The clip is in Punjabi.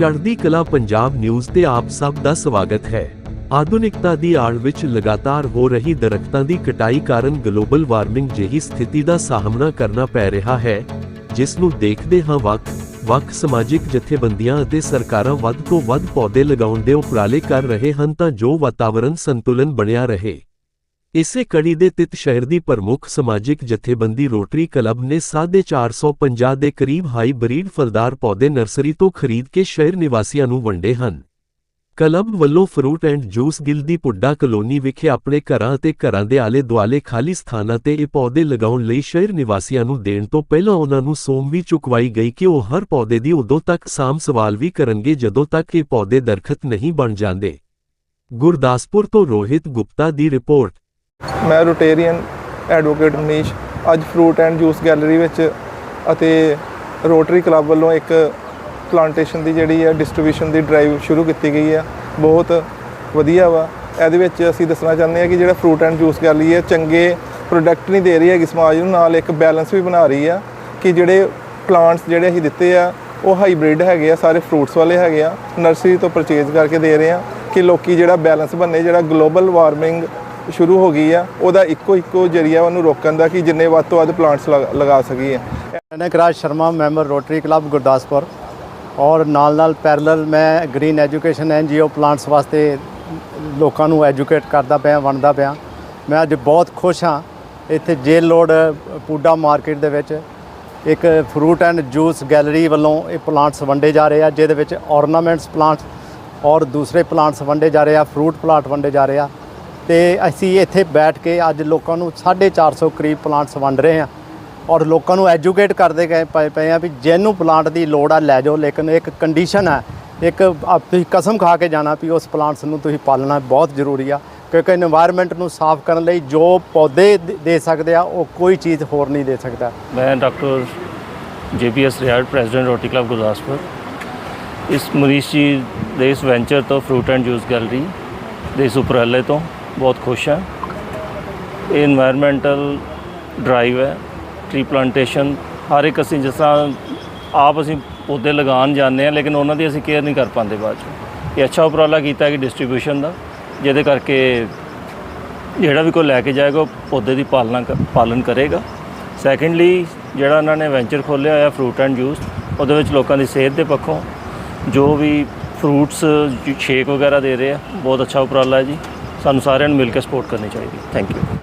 ਚੜ੍ਹਦੀ ਕਲਾ ਪੰਜਾਬ ਨਿਊਜ਼ ਤੇ ਆਪ ਸਭ ਦਾ ਸਵਾਗਤ ਹੈ। ਆਧੁਨਿਕਤਾ ਦੀ ਆੜ ਵਿੱਚ ਲਗਾਤਾਰ ਹੋ ਰਹੀ ਦਰਖਤਾਂ ਦੀ ਕਟਾਈ ਕਾਰਨ ਗਲੋਬਲ ਵਾਰਮਿੰਗ ਜਿਹੀ ਸਥਿਤੀ ਦਾ ਸਾਹਮਣਾ ਕਰਨਾ ਪੈ ਰਿਹਾ ਹੈ, ਜਿਸ ਨੂੰ ਦੇਖਦੇ ਹਾਂ ਵਕ ਵੱਖ ਸਮਾਜਿਕ ਜਥੇਬੰਦੀਆਂ ਅਤੇ ਸਰਕਾਰਾਂ ਵੱਧ ਤੋਂ ਵੱਧ ਪੌਦੇ ਲਗਾਉਣ ਦੇ ਉਪਰਾਲੇ ਕਰ ਰਹੇ ਹਨ ਤਾਂ ਜੋ ਵਾਤਾਵਰਣ ਸੰਤੁਲਨ ਬਣਿਆ ਰਹੇ। ਇਸੇ ਕੜੀ ਦੇ ਤਿਤ ਸ਼ਹਿਰ ਦੀ ਪ੍ਰਮੁੱਖ ਸਮਾਜਿਕ ਜਥੇਬੰਦੀ ਰੋਟਰੀ ਕਲੱਬ ਨੇ 450 ਦੇ ਕਰੀਬ ਹਾਈ ਬਰੀਡ ਫਲਦਾਰ ਪੌਦੇ ਨਰਸਰੀ ਤੋਂ ਖਰੀਦ ਕੇ ਸ਼ਹਿਰ ਨਿਵਾਸੀਆਂ ਨੂੰ ਵੰਡੇ ਹਨ। ਕਲੱਬ ਵੱਲੋਂ ਫਰੂਟ ਐਂਡ ਜੂਸ ਗਿਲ ਦੀ ਪੁੱਡਾ ਕਲੋਨੀ ਵਿਖੇ ਆਪਣੇ ਘਰਾਂ ਅਤੇ ਘਰਾਂ ਦੇ ਆਲੇ ਦੁਆਲੇ ਖਾਲੀ ਸਥਾਨਾਂ ਤੇ ਇਹ ਪੌਦੇ ਲਗਾਉਣ ਲਈ ਸ਼ਹਿਰ ਨਿਵਾਸੀਆਂ ਨੂੰ ਦੇਣ ਤੋਂ ਪਹਿਲਾਂ ਉਹਨਾਂ ਨੂੰ ਸੋਮ ਵੀ ਚੁਕਵਾਈ ਗਈ ਕਿ ਉਹ ਹਰ ਪੌਦੇ ਦੀ ਉਦੋਂ ਤੱਕ ਸਾਂਭ ਸੰਭਾਲ ਵੀ ਕਰਨਗੇ ਜਦੋਂ ਤੱਕ ਇਹ ਪੌਦੇ ਦਰਖਤ ਨਹੀਂ ਬਣ ਜਾਂਦੇ। ਗੁਰਦਾਸਪੁਰ ਤੋਂ ਰੋਹਿਤ ਗੁਪਤਾ ਦੀ ਰਿਪੋਰਟ। ਮੈਂ ਰੋਟੇਰੀਅਨ ਐਡਵੋਕੇਟ ਮਨੀਸ਼, ਅੱਜ ਫਰੂਟ ਐਂਡ ਜੂਸ ਗੈਲਰੀ ਵਿੱਚ ਅਤੇ ਰੋਟਰੀ ਕਲੱਬ ਵੱਲੋਂ ਇੱਕ ਪਲਾਂਟੇਸ਼ਨ ਦੀ ਜਿਹੜੀ ਹੈ ਡਿਸਟ੍ਰੀਬਿਊਸ਼ਨ ਦੀ ਡਰਾਈਵ ਸ਼ੁਰੂ ਕੀਤੀ ਗਈ ਹੈ। ਬਹੁਤ ਵਧੀਆ ਵਾ। ਇਹਦੇ ਵਿੱਚ ਅਸੀਂ ਦੱਸਣਾ ਚਾਹੁੰਦੇ ਹਾਂ ਕਿ ਜਿਹੜਾ ਫਰੂਟ ਐਂਡ ਜੂਸ ਗੈਲਰੀ ਹੈ, ਚੰਗੇ ਪ੍ਰੋਡਕਟ ਨਹੀਂ ਦੇ ਰਹੀ ਹੈਗੀ ਸਮਾਜ ਨੂੰ, ਨਾਲ ਇੱਕ ਬੈਲੈਂਸ ਵੀ ਬਣਾ ਰਹੀ ਆ ਕਿ ਜਿਹੜੇ ਪਲਾਂਟਸ ਜਿਹੜੇ ਅਸੀਂ ਦਿੱਤੇ ਆ, ਉਹ ਹਾਈਬ੍ਰਿਡ ਹੈਗੇ ਆ, ਸਾਰੇ ਫਰੂਟਸ ਵਾਲੇ ਹੈਗੇ ਆ। ਨਰਸਰੀ ਤੋਂ ਪਰਚੇਜ਼ ਕਰਕੇ ਦੇ ਰਹੇ ਆ ਕਿ ਲੋਕੀ ਜਿਹੜਾ ਬੈਲੈਂਸ ਬੰਨੇ ਜਿਹੜਾ ਗਲੋਬਲ ਵਾਰਮਿੰਗ ਸ਼ੁਰੂ ਹੋ ਗਈ ਆ, ਉਹਦਾ ਇੱਕੋ ਇੱਕੋ ਜਰੀਆ ਉਹਨੂੰ ਰੋਕਣ ਦਾ ਕਿ ਜਿੰਨੇ ਵੱਧ ਤੋਂ ਵੱਧ ਪਲਾਂਟਸ ਲਗਾ ਸਕੀਏ। Anak Raj Sharma, member Rotary club Gurdaspur. ਔਰ ਨਾਲ ਨਾਲ ਪੈਰਲਲ ਮੈਂ ਗ੍ਰੀਨ ਐਜੂਕੇਸ਼ਨ ਐਨਜੀਓ ਪਲਾਂਟਸ ਵਾਸਤੇ ਲੋਕਾਂ ਨੂੰ ਐਜੂਕੇਟ ਕਰਦਾ ਪਿਆ, ਵੰਡਦਾ ਪਿਆ। ਮੈਂ ਅੱਜ ਬਹੁਤ ਖੁਸ਼ ਹਾਂ, ਇੱਥੇ ਜੇਲ ਰੋਡ ਪੂਡਾ ਮਾਰਕੀਟ ਦੇ ਵਿੱਚ ਇੱਕ ਫਰੂਟ ਐਂਡ ਜੂਸ ਗੈਲਰੀ ਵੱਲੋਂ ਇਹ ਪਲਾਂਟਸ ਵੰਡੇ ਜਾ ਰਹੇ ਆ, ਜਿਹਦੇ ਵਿੱਚ ornaments ਪਲਾਂਟਸ ਔਰ ਦੂਸਰੇ ਪਲਾਂਟਸ ਵੰਡੇ ਜਾ ਰਹੇ ਆ ਫਰੂਟ ਪਲਾਂਟ ਵੰਡੇ ਜਾ ਰਹੇ ਆ। ਤੇ ਅਸੀਂ ਇੱਥੇ ਬੈਠ ਕੇ ਅੱਜ ਲੋਕਾਂ ਨੂੰ 450 ਕਰੀਬ ਪਲਾਂਟਸ ਵੰਡ ਰਹੇ ਹਾਂ ਔਰ ਲੋਕਾਂ ਨੂੰ ਐਜੂਕੇਟ ਕਰਦੇ ਗਏ ਪਏ ਪਏ ਆ ਵੀ ਜੈਨੂ ਪਲਾਂਟ ਦੀ ਲੋੜ ਆ, ਲੈ ਜਾਓ, ਲੇਕਿਨ ਇੱਕ ਕੰਡੀਸ਼ਨ ਹੈ ਇੱਕ ਤੁਸੀਂ ਕਸਮ ਖਾ ਕੇ ਜਾਣਾ ਵੀ ਉਸ ਪਲਾਂਟਸ ਨੂੰ ਤੁਸੀਂ ਪਾਲਣਾ ਬਹੁਤ ਜ਼ਰੂਰੀ ਆ, ਕਿਉਂਕਿ এনवायरमेंट ਨੂੰ ਸਾਫ਼ ਕਰਨ ਲਈ ਜੋ ਪੌਦੇ ਦੇ ਸਕਦੇ ਆ, ਉਹ ਕੋਈ ਚੀਜ਼ ਹੋਰ ਨਹੀਂ ਦੇ ਸਕਦਾ। ਮੈਂ doctor GPS Riar, president Rotary club Gurdaspur. ਇਸ ਮਰੀਸ਼ੀ ਦੇ ਇਸ ਵੈਂਚਰ ਤੋਂ ਫਰੂਟ ਐਂਡ ਜੂਸ ਗੈਲਰੀ ਦੇ ਸੁਪਰਾਲੇ ਤੋਂ ਬਹੁਤ ਖੁਸ਼ ਹਾਂ। ਇਹ এনवायरमेंटਲ ਡਰਾਈਵ ਹੈ ਟ੍ਰੀ ਪਲਾਂਟੇਸ਼ਨ ਹਰ ਇੱਕ ਅਸੀਂ ਜਿਸ ਤਰ੍ਹਾਂ ਆਪ ਅਸੀਂ ਪੌਦੇ ਲਗਾਉਣ ਜਾਂਦੇ ਆ ਲੇਕਿਨ ਉਹਨਾਂ ਦੀ ਅਸੀਂ ਕੇਅਰ ਨਹੀਂ ਕਰ ਪਾਉਂਦੇ ਬਾਅਦ ਚ। ਇਹ ਅੱਛਾ ਉਪਰਾਲਾ ਕੀਤਾ ਕਿ ਡਿਸਟ੍ਰੀਬਿਊਸ਼ਨ ਦਾ, ਜਿਹਦੇ ਕਰਕੇ ਜਿਹੜਾ ਵੀ ਕੋਈ ਲੈ ਕੇ ਜਾਏਗਾ, ਉਹ ਪੌਦੇ ਦੀ ਪਾਲਣਾ ਪਾਲਣ ਕਰੇਗਾ। ਸੈਕੰਡਲੀ ਜਿਹੜਾ ਉਹਨਾਂ ਨੇ ਵੈਂਚਰ ਖੋਲ੍ਹਿਆ ਹੋਇਆ ਫਰੂਟ ਐਂਡ ਜੂਸ ਉਹਦੇ ਵਿੱਚ ਲੋਕਾਂ ਦੀ ਸਿਹਤ ਦੇ ਪੱਖੋਂ ਜੋ ਵੀ ਫਰੂਟਸ ਸ਼ੇਕ ਵਗੈਰਾ ਦੇ ਰਹੇ ਆ, ਬਹੁਤ ਅੱਛਾ ਉਪਰਾਲਾ ਹੈ ਜੀ। ਸਾਨੂੰ ਸਾਰਿਆਂ ਨੂੰ ਮਿਲ ਕੇ ਸਪੋਰਟ ਕਰਨੀ ਚਾਹੀਦੀ ਥੈਂਕ ਯੂ